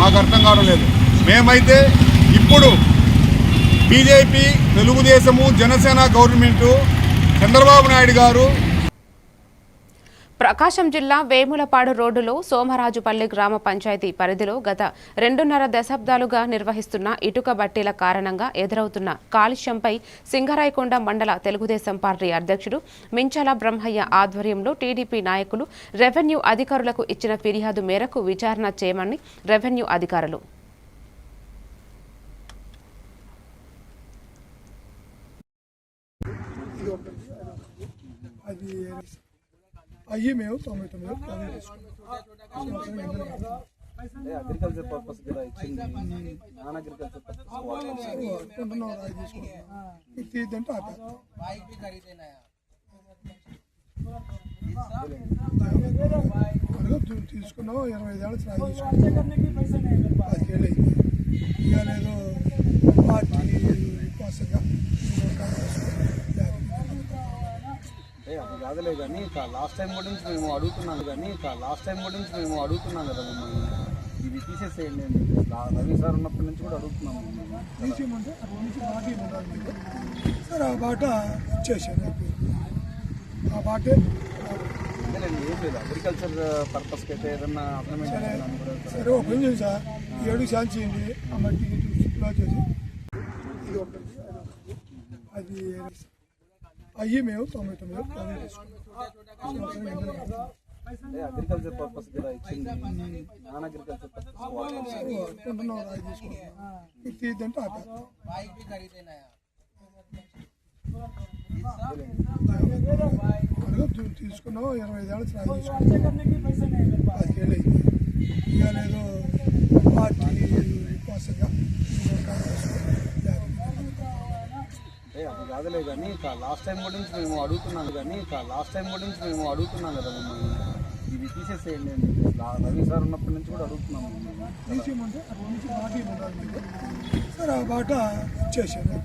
మాకు అర్థం కావడం లేదు. మేమైతే ఇప్పుడు బీజేపీ తెలుగుదేశము జనసేన గవర్నమెంటు చంద్రబాబు నాయుడు గారు ప్రకాశం జిల్లా వేములపాడు రోడ్డులో సోమరాజుపల్లి గ్రామ పంచాయతీ పరిధిలో గత రెండున్నర దశాబ్దాలుగా నిర్వహిస్తున్న ఇటుక బట్టీల కారణంగా ఎదురవుతున్న కాలుష్యంపై సింగరాయకొండ మండల తెలుగుదేశం పార్టీ అధ్యక్షుడు మించాల బ్రహ్మయ్య ఆధ్వర్యంలో టీడీపీ నాయకులు రెవెన్యూ అధికారులకు ఇచ్చిన ఫిర్యాదు మేరకు విచారణ చేయమని రెవెన్యూ అధికారులు. అది అయ్యి మేము తొంభై తొమ్మిది పదవి తీసుకున్నాం అగ్రికల్చర్ పర్పస్ కూడా ఇచ్చింది నాన్ అగ్రికల్చర్ పర్పస్ అనుకుంటున్నాం రాయి తీసుకుంటున్నాం ఇది తీద్దంటే ఆపారు అడుగు తీ- తీసుకున్నాం ఇరవై ఐదు ఏళ్ళ రాయి తీసుకున్నాం పదిహేళ్ళు అయింది ఇక లేదు పార్టీ కోసంగా అంటే అది కాదులే కానీ లాస్ట్ టైం గురించి మేము అడుగుతున్నాం కానీ లాస్ట్ టైం గురించి మేము అడుగుతున్నాం కదా మిమ్మల్ని. ఇది తీసేసేయండి అని చెప్పేసి. రవి సార్ ఉన్నప్పటి నుంచి కూడా అడుగుతున్నాం మిమ్మల్ని. తీసేయమంటే అక్కడ నుంచి బాటి ఉండాలి మీకు సరే ఆ బాట ఇచ్చేసాను ఆ బాటే అంతేలేండి ఏం లేదు. అగ్రికల్చర్ పర్పస్కి అయితే ఏదన్నా కూడా సరే. ఒక పని సార్ ఏడు ఛాన్స్ చేయండి. ఆ మట్టి చేసి. ఇది అది అయ్యి మేము తొంభై తొమ్మిది పదవి తీసుకున్నాం అగ్రికల్చర్ పర్పస్ కూడా ఇచ్చింది. నాన్ అగ్రికల్చర్ పర్పస్ తీద్దంటే తీసుకున్నాం ఇరవై ఐదు ఏళ్ళ రాయి తీసుకున్నాం పదిహేళ్ళు అయింది. ఇక లేదు పార్టీ అది కాదులే కానీ ఇక లాస్ట్ టైం గురించి మేము అడుగుతున్నాం కానీ ఇక లాస్ట్ టైం గురించి మేము అడుగుతున్నాం కదా మిమ్మల్ని. ఇది తీసేసేయండి అని చెప్పేసి రవి సార్ ఉన్నప్పటి నుంచి కూడా అడుగుతున్నాం మిమ్మల్ని. తీసేయమంటే అక్కడ నుంచి బాటి ఉండాలి మీకు ఆ బాట ఇచ్చేసాను